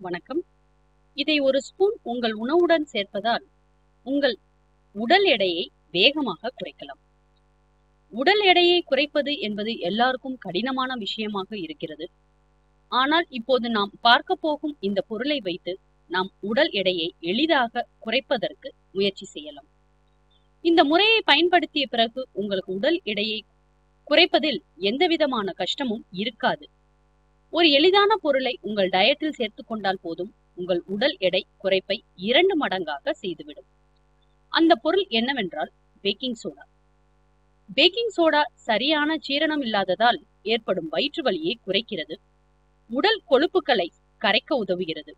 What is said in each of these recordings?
வணக்கம். இதை ஒரு ஸ்பூன் உங்கள் உணவுடன் சேர்ப்பதால் உங்கள் உடல் எடையை வேகமாக குறைக்கலாம். உடல் எடையை குறைப்பது என்பது எல்லாருக்கும் கடினமான விஷயமாக இருக்கிறது. ஆனால் இப்போது நாம் பார்க்க போகும் இந்த பொருளை வைத்து நாம் உடல் எடையை எளிதாக குறைப்பதற்கு முயற்சி செய்யலாம். இந்த முறையை பயன்படுத்திய பிறகு உங்களுக்கு உடல் எடையை குறைப்பதில் எந்தவிதமான கஷ்டமும் இருக்காது. ஒரு எளிதான பொருளை உங்கள் டயட்டில் சேர்த்து கொண்டால் போதும். உங்கள் உடல் எடை குறைப்பை இரண்டு மடங்காக செய்துவிடும். அந்த பொருள் என்னவென்றால் பேக்கிங் சோடா பேக்கிங் சோடா சரியான சீரணம் இல்லாததால் ஏற்படும் வயிற்று வலியை குறைக்கிறது. உடல் கொழுப்புகளை கரைக்க உதவுகிறது.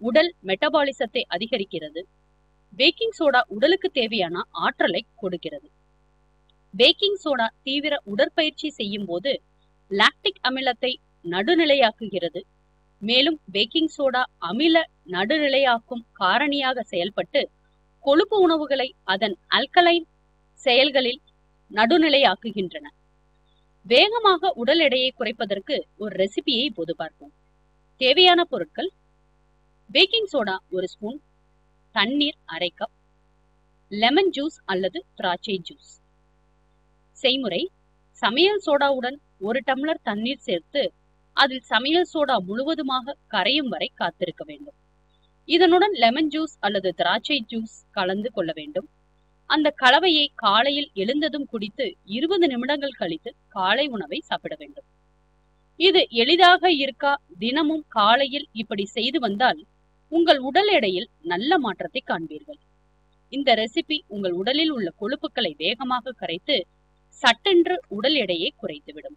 உடல் மெட்டபாலிசத்தை அதிகரிக்கிறது. பேக்கிங் சோடா உடலுக்கு தேவையான ஆற்றலை கொடுக்கிறது. பேக்கிங் சோடா தீவிர உடற்பயிற்சி செய்யும் போது லாக்டிக் அமிலத்தை நடுநிலையாக்குகிறது. மேலும் பேக்கிங் சோடா அமில நடுநிலையாக்கும் காரணியாக செயல்பட்டு கொழுப்பு உணவுகளை அதன் அல்கலைன் செயல்களில் நடுநிலையாக்குகின்றன. வேகமாக உடல் எடையை குறைப்பதற்கு ஒரு ரெசிபியை இப்போது பார்ப்போம். தேவையான பொருட்கள் பேக்கிங் சோடா ஒரு ஸ்பூன் தண்ணீர் அரை கப் லெமன் ஜூஸ் அல்லது திராட்சை ஜூஸ் செய்முறை சமையல் சோடாவுடன் ஒரு டம்ளர் தண்ணீர் சேர்த்து அதில் சமையல் சோடா முழுவதுமாக கரையும் வரை காத்திருக்க வேண்டும். இதனுடன் லெமன் ஜூஸ் அல்லது திராட்சை ஜூஸ் கலந்து கொள்ள வேண்டும். அந்த கலவையை காலையில் எழுந்ததும் குடித்து இருபது நிமிடங்கள் கழித்து காலை உணவை சாப்பிட வேண்டும். இது எளிதாக இருக்கா? தினமும் காலையில் இப்படி செய்து வந்தால் உங்கள் உடல் எடையில் நல்ல மாற்றத்தை காண்பீர்கள். இந்த ரெசிபி உங்கள் உடலில் உள்ள கொழுப்புகளை வேகமாக கரைத்து சட்டென்று உடல் எடையை குறைத்துவிடும்.